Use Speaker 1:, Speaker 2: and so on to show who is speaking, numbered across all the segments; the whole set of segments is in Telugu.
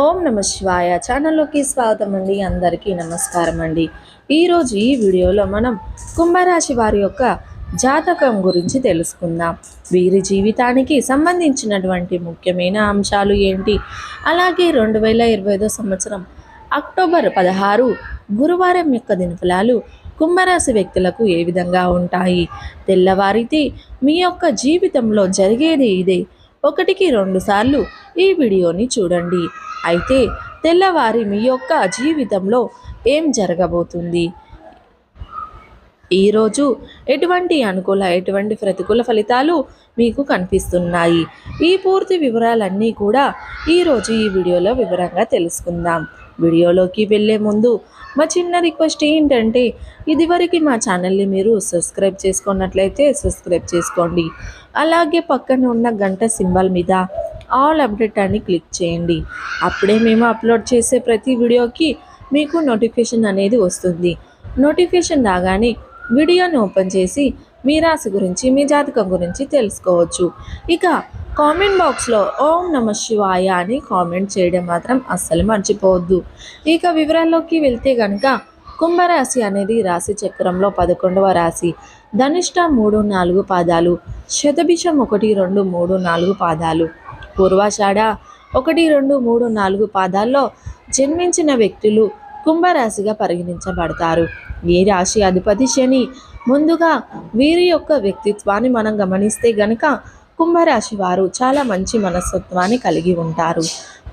Speaker 1: ఓం నమ శివాయ. ఛానల్లోకి స్వాగతం అండి. అందరికీ నమస్కారం అండి. ఈరోజు ఈ వీడియోలో మనం కుంభరాశి వారి యొక్క జాతకం గురించి తెలుసుకుందాం. వీరి జీవితానికి సంబంధించినటువంటి ముఖ్యమైన అంశాలు ఏంటి? అలాగే రెండు వేల ఇరవై ఐదో సంవత్సరం అక్టోబర్ పదహారు గురువారం యొక్క దినఫలాలు కుంభరాశి వ్యక్తులకు ఏ విధంగా ఉంటాయి? తెల్లవారితే మీ యొక్క జీవితంలో జరిగేది ఇదే. ఒకటికి రెండు సార్లు ఈ వీడియోని చూడండి. అయితే తెల్లవారి మీ యొక్క జీవితంలో ఏం జరగబోతుంది? ఈరోజు ఎటువంటి అనుకూల ఎటువంటి ప్రతికూల ఫలితాలు మీకు కనిపిస్తున్నాయి? ఈ పూర్తి వివరాలన్నీ కూడా ఈరోజు ఈ వీడియోలో వివరంగా తెలుసుకుందాం. వీడియోలోకి వెళ్ళే ముందు మా చిన్న రిక్వెస్ట్ ఏంటంటే ఇదివరకు మా ఛానల్ని మీరు సబ్స్క్రైబ్ చేసుకున్నట్లయితే సబ్స్క్రైబ్ చేసుకోండి. అలాగే పక్కన ఉన్న గంట సింబల్ మీద ఆల్ అప్డేట్ అని క్లిక్ చేయండి. అప్పుడే మేము అప్లోడ్ చేసే ప్రతి వీడియోకి మీకు నోటిఫికేషన్ అనేది వస్తుంది. నోటిఫికేషన్ రాగానే వీడియోని ఓపెన్ చేసి మీ రాశి గురించి మీ జాతకం గురించి తెలుసుకోవచ్చు. ఇక కామెంట్ బాక్స్లో ఓం నమ శివాయ అని కామెంట్ చేయడం మాత్రం అస్సలు మర్చిపోవద్దు. ఇక వివరాల్లోకి వెళ్తే కనుక కుంభరాశి అనేది రాశి చక్రంలో పదకొండవ రాశి. ధనిష్ట మూడు నాలుగు పాదాలు శతభిషం ఒకటి రెండు మూడు నాలుగు పాదాలు. పూర్వాషాఢ ఒకటి రెండు మూడు నాలుగు పాదాల్లో జన్మించిన వ్యక్తులు కుంభరాశిగా పరిగణించబడతారు. ఈ రాశి అధిపతి శని ముందుగా వీరి యొక్క వ్యక్తిత్వాన్ని మనం గమనిస్తే గనక కుంభరాశి వారు చాలా మంచి మనస్తత్వాన్ని కలిగి ఉంటారు.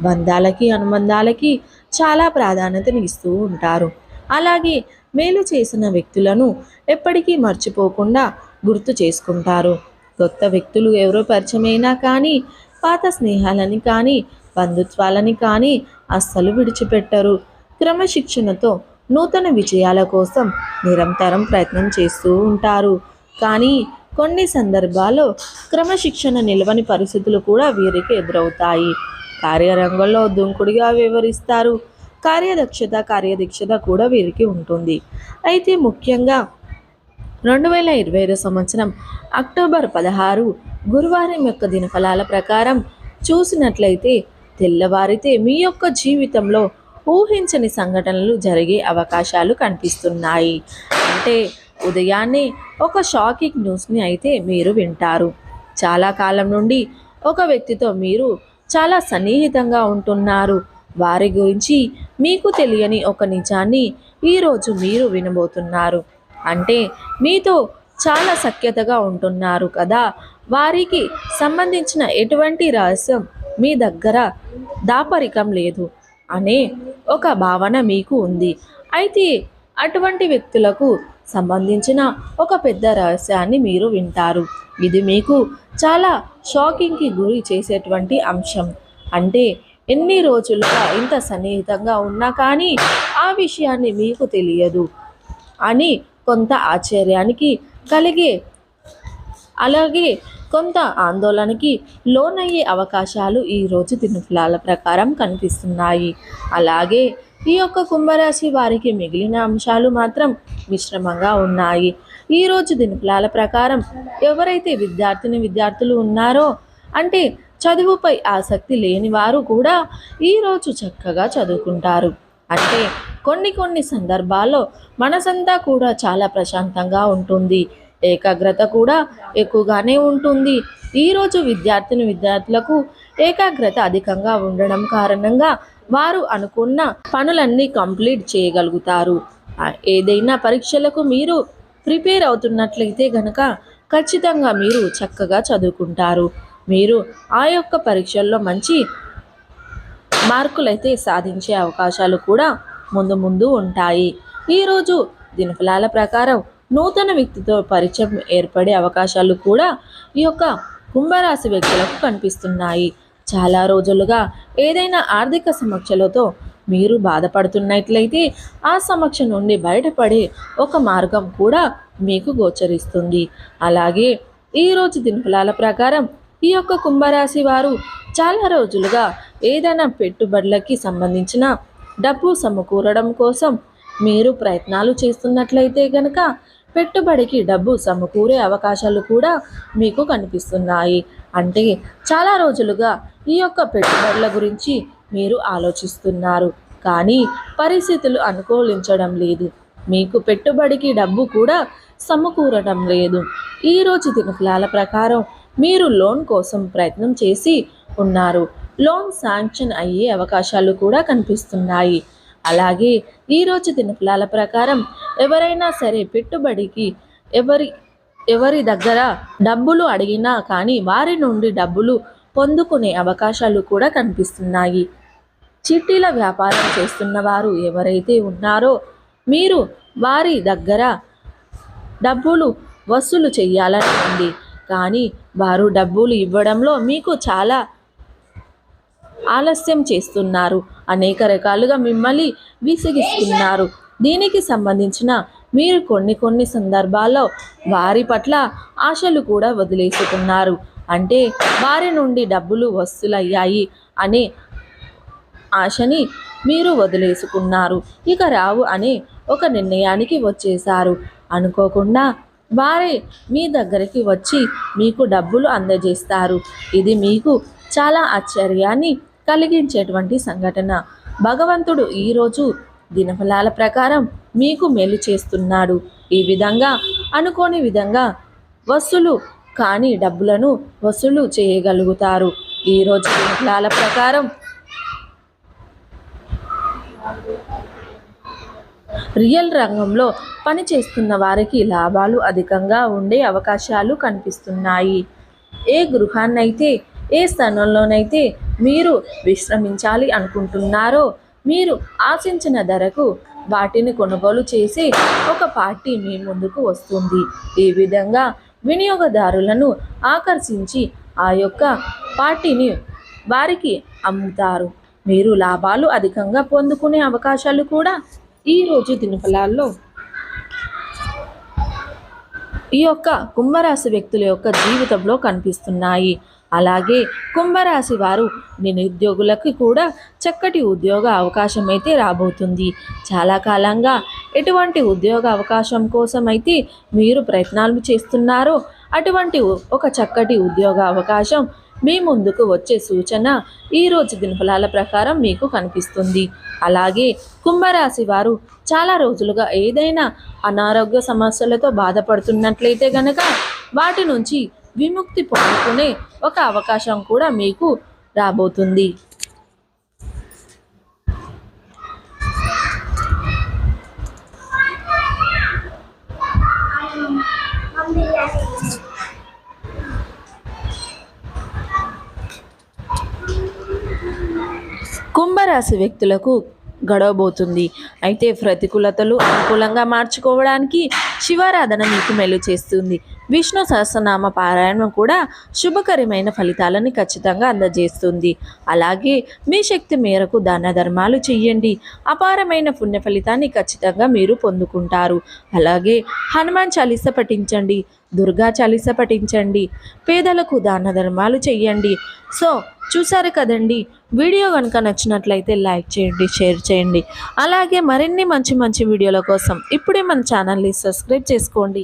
Speaker 1: బంధాలకి అనుబంధాలకి చాలా ప్రాధాన్యతను ఇస్తూ ఉంటారు. అలాగే మేలు చేసిన వ్యక్తులను ఎప్పటికీ మర్చిపోకుండా గుర్తు చేసుకుంటారు. కొత్త వ్యక్తులు ఎవరో పరిచయమైనా కానీ పాత స్నేహాలని కానీ బంధుత్వాలని కానీ అస్సలు విడిచిపెట్టరు. క్రమశిక్షణతో నూతన విజయాల కోసం నిరంతరం ప్రయత్నం చేస్తూ ఉంటారు. కానీ కొన్ని సందర్భాల్లో క్రమశిక్షణ నిలవని పరిస్థితులు కూడా వీరికి ఎదురవుతాయి. కార్యరంగంలో దుంకుడిగా వివరిస్తారు. కార్యదక్షత కార్యదీక్షత కూడా వీరికి ఉంటుంది. అయితే ముఖ్యంగా రెండు వేల ఇరవై ఐదు సంవత్సరం అక్టోబర్ పదహారు గురువారం యొక్క దినఫలాల ప్రకారం చూసినట్లయితే తెల్లవారితే మీ యొక్క జీవితంలో ఊహించని సంఘటనలు జరిగే అవకాశాలు కనిపిస్తున్నాయి. అంటే ఉదయాన్నే ఒక షాకింగ్ న్యూస్ని అయితే మీరు వింటారు. చాలా కాలం నుండి ఒక వ్యక్తితో మీరు చాలా సన్నిహితంగా ఉంటున్నారు. వారి గురించి మీకు తెలియని ఒక నిజాన్ని ఈరోజు మీరు వినబోతున్నారు. అంటే మీతో చాలా సఖ్యతగా ఉంటున్నారు కదా. వారికి సంబంధించిన ఎటువంటి రహస్యం మీ దగ్గర దాపరికం లేదు అనే ఒక భావన మీకు ఉంది. అయితే అటువంటి వ్యక్తులకు సంబంధించిన ఒక పెద్ద రహస్యాన్ని మీరు వింటారు. ఇది మీకు చాలా షాకింగ్కి గురి చేసేటువంటి అంశం. అంటే ఎన్ని రోజులుగా ఇంత సన్నిహితంగా ఉన్నా కానీ ఆ విషయాన్ని మీకు తెలియదు అని కొంత ఆశ్చర్యానికి కలిగే అలాగే కొంత ఆందోళనకి లోనయ్యే అవకాశాలు ఈ రోజు ప్రకారం కనిపిస్తున్నాయి. అలాగే ఈ యొక్క కుంభరాశి వారికి మిగిలిన అంశాలు మాత్రం మిశ్రమంగా ఉన్నాయి. ఈ రోజు దినఫలాల ప్రకారం ఎవరైతే విద్యార్థిని విద్యార్థులు ఉన్నారో అంటే చదువుపై ఆసక్తి లేని వారు కూడా ఈరోజు చక్కగా చదువుకుంటారు. అంటే కొన్ని కొన్ని సందర్భాల్లో మనసంతా కూడా చాలా ప్రశాంతంగా ఉంటుంది. ఏకాగ్రత కూడా ఎక్కువగానే ఉంటుంది. ఈరోజు విద్యార్థిని విద్యార్థులకు ఏకాగ్రత అధికంగా ఉండడం కారణంగా వారు అనుకున్న పనులన్నీ కంప్లీట్ చేయగలుగుతారు. ఏదైనా పరీక్షలకు మీరు ప్రిపేర్ అవుతున్నట్లయితే గనక ఖచ్చితంగా మీరు చక్కగా చదువుకుంటారు. మీరు ఆ యొక్క పరీక్షల్లో మంచి మార్కులైతే సాధించే అవకాశాలు కూడా ముందు ముందు ఉంటాయి. ఈరోజు దినఫలాల ప్రకారం నూతన వ్యక్తితో పరిచయం ఏర్పడే అవకాశాలు కూడా ఈ యొక్క కుంభరాశి వ్యక్తులకు కనిపిస్తున్నాయి. చాలా రోజులుగా ఏదైనా ఆర్థిక సమస్యలతో మీరు బాధపడుతున్నట్లయితే ఆ సమస్య నుండి బయటపడే ఒక మార్గం కూడా మీకు గోచరిస్తుంది. అలాగే ఈరోజు దినఫలాల ప్రకారం ఈ యొక్క కుంభరాశి వారు చాలా రోజులుగా ఏదైనా పెట్టుబడులకి సంబంధించిన డబ్బు సమకూరడం కోసం మీరు ప్రయత్నాలు చేస్తున్నట్లయితే కనుక పెట్టుబడికి డబ్బు సమకూరే అవకాశాలు కూడా మీకు కనిపిస్తున్నాయి. అంటే చాలా రోజులుగా ఈ యొక్క పెట్టుబడుల గురించి మీరు ఆలోచిస్తున్నారు. కానీ పరిస్థితులు అనుకూలించడం లేదు. మీకు పెట్టుబడికి డబ్బు కూడా సమకూరడం లేదు. ఈరోజు దినఫలాల ప్రకారం మీరు లోన్ కోసం ప్రయత్నం చేసి ఉన్నారు. లోన్ శాంక్షన్ అయ్యే అవకాశాలు కూడా కనిపిస్తున్నాయి. అలాగే ఈరోజు దినఫలాల ప్రకారం ఎవరైనా సరే పెట్టుబడికి ఎవరి ఎవరి దగ్గర డబ్బులు అడిగినా కానీ వారి నుండి డబ్బులు పొందుకునే అవకాశాలు కూడా కనిపిస్తున్నాయి. చిట్టీల వ్యాపారం చేస్తున్న వారు ఎవరైతే ఉన్నారో మీరు వారి దగ్గర డబ్బులు వసూలు చేయాలని ఉంది కానీ వారు డబ్బులు ఇవ్వడంలో మీకు చాలా ఆలస్యం చేస్తున్నారు. అనేక రకాలుగా మిమ్మల్ని విసిగిస్తున్నారు. దీనికి సంబంధించిన మీరు కొన్ని కొన్ని సందర్భాల్లో వారి పట్ల ఆశలు కూడా వదిలేసుకున్నారు. అంటే వారి నుండి డబ్బులు వసూలయ్యాయి అనే ఆశని మీరు వదిలేసుకున్నారు. ఇక రావు అనే ఒక నిర్ణయానికి వచ్చేశారు. అనుకోకుండా వారే మీ దగ్గరికి వచ్చి మీకు డబ్బులు అందజేస్తారు. ఇది మీకు చాలా ఆశ్చర్యాన్ని కలిగించేటువంటి సంఘటన. భగవంతుడు ఈరోజు దినఫలాల ప్రకారం మీకు మేలు చేస్తున్నాడు. ఈ విధంగా అనుకోని విధంగా వసూలు కాని డబ్బులను వసూలు చేయగలుగుతారు. ఈరోజు దినఫలాల ప్రకారం రియల్ రంగంలో పనిచేస్తున్న వారికి లాభాలు అధికంగా ఉండే అవకాశాలు కనిపిస్తున్నాయి. ఏ గృహాన్నైతే ఏ స్థానంలోనైతే మీరు విశ్రమించాలి అనుకుంటున్నారో మీరు ఆశించిన ధరకు వాటిని కొనుగోలు చేసి ఒక పార్టీ మీ ముందుకు వస్తుంది. ఈ విధంగా వినియోగదారులను ఆకర్షించి ఆ యొక్క పార్టీని వారికి అమ్ముతారు. మీరు లాభాలు అధికంగా పొందుకునే అవకాశాలు కూడా ఈరోజు దినఫలాల్లో ఈ యొక్క కుంభరాశి వ్యక్తుల యొక్క జీవితంలో కనిపిస్తున్నాయి. అలాగే కుంభరాశి వారు నిరుద్యోగులకు కూడా చక్కటి ఉద్యోగ అవకాశం అయితే రాబోతుంది. చాలా కాలంగా ఎటువంటి ఉద్యోగ అవకాశం కోసం అయితే మీరు ప్రయత్నాలు చేస్తున్నారో అటువంటి ఒక చక్కటి ఉద్యోగ అవకాశం మీ ముందుకు వచ్చే సూచన ఈరోజు దినఫలాల ప్రకారం మీకు కనిపిస్తుంది. అలాగే కుంభరాశి వారు చాలా రోజులుగా ఏదైనా అనారోగ్య సమస్యలతో బాధపడుతున్నట్లయితే గనక వాటి నుంచి విముక్తి పొందుకునే ఒక అవకాశం కూడా మీకు రాబోతుంది. కుంభరాశి వ్యక్తులకు గడవబోతుంది. అయితే ప్రతికూలతలు అనుకూలంగా మార్చుకోవడానికి శివారాధన మీకు మెలు చేస్తుంది. విష్ణు సహస్రనామ పారాయణం కూడా శుభకరమైన ఫలితాలను ఖచ్చితంగా అందజేస్తుంది. అలాగే మీ శక్తి మేరకు దాన ధర్మాలు చెయ్యండి. అపారమైన పుణ్య ఫలితాన్ని ఖచ్చితంగా మీరు పొందుకుంటారు. అలాగే హనుమాన్ చాలీస పఠించండి దుర్గా చాలీస పఠించండి పేదలకు దాన ధర్మాలు చెయ్యండి. సో చూసారు కదండి వీడియో కనుక నచ్చినట్లయితే లైక్ చేయండి షేర్ చేయండి. అలాగే మరిన్ని మంచి మంచి వీడియోల కోసం ఇప్పుడే మన ఛానల్ని సబ్స్క్రైబ్ చేసుకోండి.